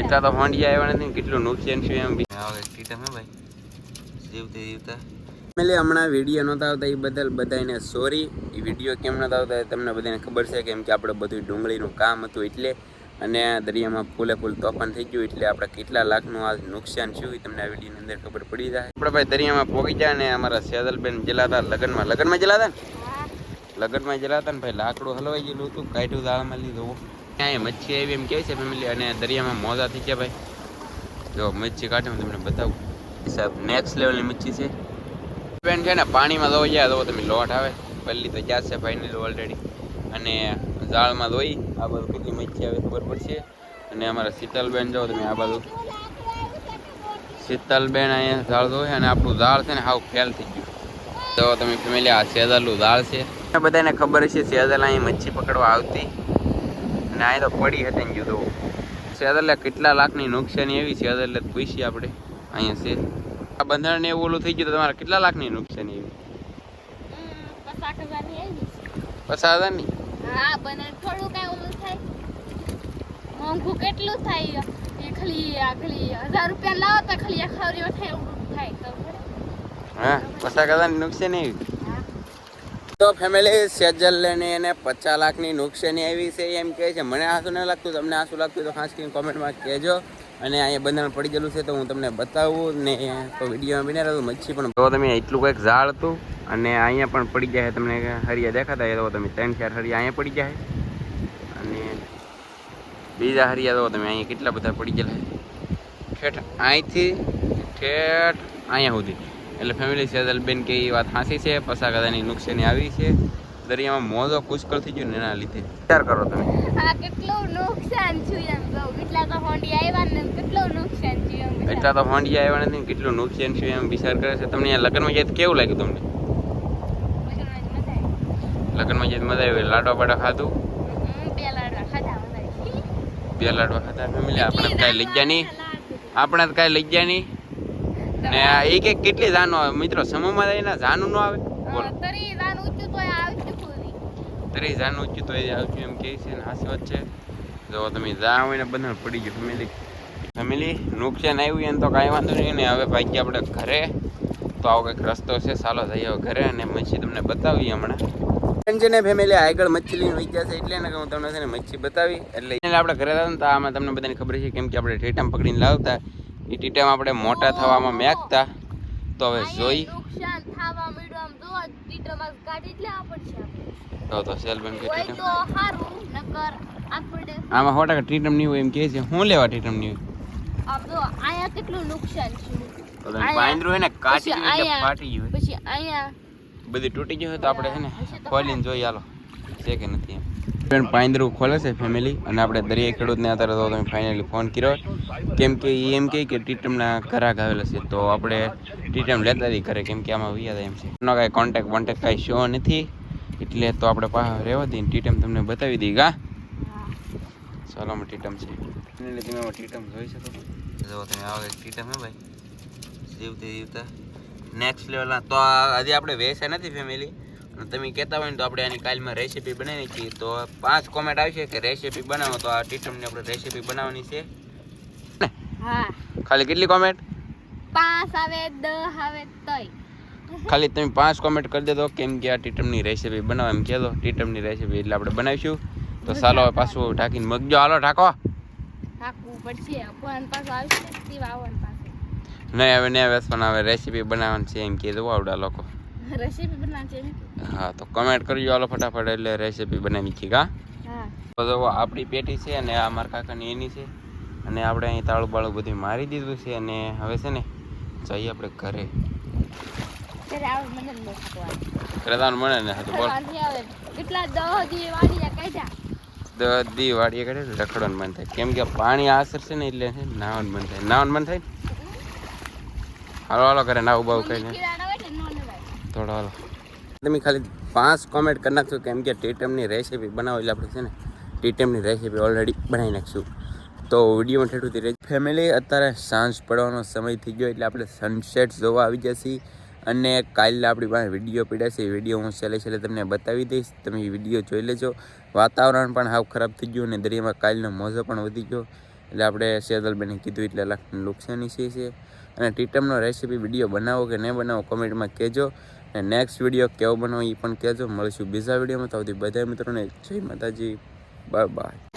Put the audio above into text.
એટલા તો હાંડિયા આવ્યા નથી કેટલું નુકસાન છે એમ બી. આવે કીધા હે ભાઈ? જીવતે જીવતા. એટલે હમણાં વીડિયો નહોતા આવતા એ બદલ બધાને સોરી એ વીડિયો કેમ નહોતા આવતા એ તમને બધાને ખબર છે કેમ કે આપણે બધું ડુંગળીનું કામ હતું એટલે અને દરિયામાં ફૂલે ફૂલ તોફાન થઈ ગયું એટલે આપણે કેટલા લાખનું આ નુકસાન થયું એ તમને આ વિડીયોની અંદર ખબર પડી જાય. આપણે ભાઈ દરિયામાં પહોંચી જાય ને અમારા સેદલબેન જલાતા લગ્નમાં. લગ્નમાં જલાતા ને? લગ્નમાં જલાતા ને ભાઈ લાકડું હલવાઈ ગયેલું હતું કાઢ્યું દાળમાં લીધું. ત્યાં મચ્છી આવી એમ કહે છે ફેમિલી અને દરિયામાં મોજા થઈ ગયા ભાઈ. જો મચ્છી કાઢે, હું તમને બતાવું. સાહેબ નેક્સ્ટ લેવલની મચ્છી છે. બેન છે ને, પાણીમાં ધોઈ જાય તો તમે લોટ આવે. પહેલી તો ગયા છે ફાઇનલ ઓલરેડી અને ઝાડમાં ધોઈ, આ બાજુ કેટલી મચ્છી આવે ખબર પડશે. અને અમારા શીતલબેન જાઓ તમે આ બાજુ. શીતલબેન અહીંયા ઝાડ ધોય અને આપણું ઝાડ છે ને, હાવ ફેલ થઈ ગયું. તો તમે ફેમિલી આ સેદલનું ઝાડ છે. બધાને ખબર છે સેદલ અહીં મચ્છી પકડવા આવતી. અહીં તો પડી હતી ને જુદો. સેદલે કેટલા લાખની નુકસાની એવી સેદલે પૂછીએ આપણે. અહીંયા છે. આ બંધારણ એવું ઓલું થઈ ગયું તો તમારે કેટલા લાખની નુકસાની એવી? પચાસ હજારની? આવી હા બને થોડું કાંઈ ઓલું થાય. મોંઘું કેટલું થાય? એ ખાલી આ ખાલી હજાર રૂપિયા લાવો તો ખાલી એક થાય થાય તો હા પચાસ નુકસાની એવી. તો ફેમિલી સેજલ લઈને એને પચાસ લાખની નુકસાની આવી છે એમ કહે છે. મને આંસુ ન લાગતું, તમને આંસુ લાગતું તો ખાસ કરીને કોમેન્ટમાં કહેજો. અને અહીંયા બંધારણ પડી ગયેલું છે તો હું તમને બતાવું ને તો વિડીયોમાં બને રહ્યું મચ્છી પણ તો તમે એટલું કંઈક ઝાડ હતું અને અહીંયા પણ પડી જાય તમને હરિયા દેખાતા હોય તો તમે ત્રણ ચાર હરિયા અહીંયા પડી જાય અને બીજા હરિયા તો તમે અહીંયા કેટલા બધા પડી ગયેલા ઠેઠ અહીંથી, ઠેઠ અહીંયા સુધી. એટલે ફેમિલી સેદલબેન કે એ વાત હાંસી છે પસા કદાની નુકસાની આવી છે. દરિયામાં મોજો કુશકળ થઈ ગયો ને એના લીધે. વિચાર કરો તમે. હા કેટલું નુકસાન થયું એમ કહું કેટલા તો હોંડી આવ્યા ને કેટલું નુકસાન થયું એમ. એટલા તો હોંડિયા આવ્યા નથી ને કેટલું નુકસાન છે એમ વિચાર કરે છે. તમને અહીંયા લગ્નમાં જાય કેવું લાગ્યું તમને? લગ્નમાં જઈને મજા આવી. લાડવા બાડવા ખાધું? બે લાડવા ખાધા મજા આવી. બે લાડવા ખાધા. ફેમિલી આપણે કાંઈ લઈ ગયા નહીં. આપણે તો કાંઈ લઈ ગયા નહીં. ને એક એક કેટલી જાનો આવે? મિત્રો સમૂહમાં જઈને જાનું ન આવે? બોલો. તરી જાન ઊંચું તો આવતું. તરી જાન ઊંચું તો એ આવતું એમ કહે છે ને હાસી વાત છે. જો તમે જાઓ હોય ને બંધન પડી ગયું ફેમિલી ફેમિલી નુકસાન આવ્યું એને તો કાંઈ વાંધો નહીં ને હવે ભાઈ આપણે ઘરે. તો આવો કંઈક રસ્તો છે ચાલો જઈએ ઘરે અને મચ્છી તમને બતાવીએ હમણાં. જેને ફેમિલી આગળ મચ્છી લઈને છે એટલે કે હું તમને છે ને મચ્છી બતાવી. એટલે આપણે ઘરે હતા આમાં તમને બધાને ખબર છે કેમ કે આપણે ઠેટામ પકડીને લાવતા. એ ટીટામ આપણે મોટા થવામાં મેકતા તો હવે જોઈ. તો તો સેલબન કે હોય તો સારું નકર આપણે આમાં સો ટકા ટીટમ નહીં હોય એમ કહે છે હું લેવા ટીટમ નહીં હોય? અહીંયા કેટલું નુકસાન છે. પાંદરું હોય ને કાચી ફાટી ગયું. પછી આયા બધી તૂટી ગયું હોય તો આપણે છે ને ખોલીને જોઈએ હાલો. છે કે નથી એમ? બેન પાંદરું ખોલે છે ફેમિલી અને આપણે દરિયા ખેડૂતને અત્યારે તો તમે ફાઇનલી ફોન કર્યો. કેમ કે એ એમ કહે કે ટીટમના ઘરાક આવેલા છે, તો આપણે ટીટમ લેતા હતી ઘરે. કેમ કે આમાં વિયા એમ છે. એનો કાંઈ કોન્ટેક્ટ વોન્ટેક્ટ કાંઈ શો નથી, એટલે તો આપણે પાસે રહેવા દઈએ ટીટમ તમને બતાવી દઈએ, ગા. ચાલો ટીટમ છે. ફાઇનલી તમે ટીટમ જોઈ શકો. જો તમે આવો ટીટમ હે ભાઈ. જીવતી જીવતા. નેક્સ્ટ લેવલના તો હજી આપણે વેચા નથી ફેમિલી તમે કહેતા હોય ને તો આપણે આની કાલમાં રેસીપી બનાવી છીએ તો પાંચ કોમેન્ટ આવશે કે રેસીપી બનાવો તો આ ટીટમની આપણે રેસીપી બનાવવાની છે. હા. ખાલી કેટલી કોમેન્ટ પાંચ આવે દસ આવે તોય. ખાલી તમે પાંચ કોમેન્ટ કરી દેજો કેમ કે આ ટીટમની રેસીપી બનાવો એમ કહેતો ટીટમની રેસીપી એટલે આપણે બનાવીશું. તો ચાલો હવે પાછું ઢાંકીને મગજો. હાલો ઢાંકો. ઢાંકવું પડશે. અપવાન પાછું આવશે નહીં હવે નહીં વેસવાના હવે રેસીપી બનાવવાની છે એમ કીધું આવડા લોકો. રેસીપી બનાવશે હા તો કમેન્ટ કરજો હાલો ફટાફટ એટલે રેસીપી બનાવી છીએ કા? હા. તો જો આપણી પેટી છે અને આ મારા કાકાની એની છે. અને આપણે અહીં તાળું બાળું બધું મારી દીધું છે અને હવે છે ને જઈએ આપણે ઘરે. ત્યારે આવે મને જ ન થતો આવે ઘરે તાનું મળે ને હતું બોલ. કેટલા દી કાઢ્યા. દધી વાડીએ કાઢે એટલે રખડવાનું મન થાય. કેમ કે પાણી આસર છે ને એટલે છે નાવાનું મન થાય. નાવાનું મન થાય હાલો હાલો ઘરે નાવું બાવું કહીને કિરાણા હોય ને નો લેવાય થોડો હાલો. તમે ખાલી પાંચ કોમેન્ટ કરી નાખશો કેમ કે ટીટમની રેસીપી બનાવો એટલે આપણે છે ને ટીટમની રેસીપી ઓલરેડી બનાવી નાખશું. તો વિડીયોમાં ઠેઠુંથી રહે ફેમિલી અત્યારે સાંજ પડવાનો સમય થઈ ગયો એટલે આપણે સનસેટ જોવા આવી જશે. અને કાલે આપણી પાસે વીડિયો પડ્યા છે. વીડિયો હું છેલ્લે છેલ્લે તમને બતાવી દઈશ. તમે વીડિયો જોઈ લેજો. વાતાવરણ પણ હાવ ખરાબ થઈ ગયું અને દરિયામાં કાલનો મોજો પણ વધી ગયો. એટલે આપણે સેજલબેને કીધું એટલે લાખ નુકસાની છે અને ટીટમનો રેસીપી વીડિયો બનાવો કે નહીં બનાવો કોમેન્ટમાં કહેજો. અને નેક્સ્ટ વીડિયો કેવો બનાવો એ પણ કહેજો. મળીશું બીજા વિડીયોમાં તો આવતી બધા મિત્રોને જય માતાજી. Bye bye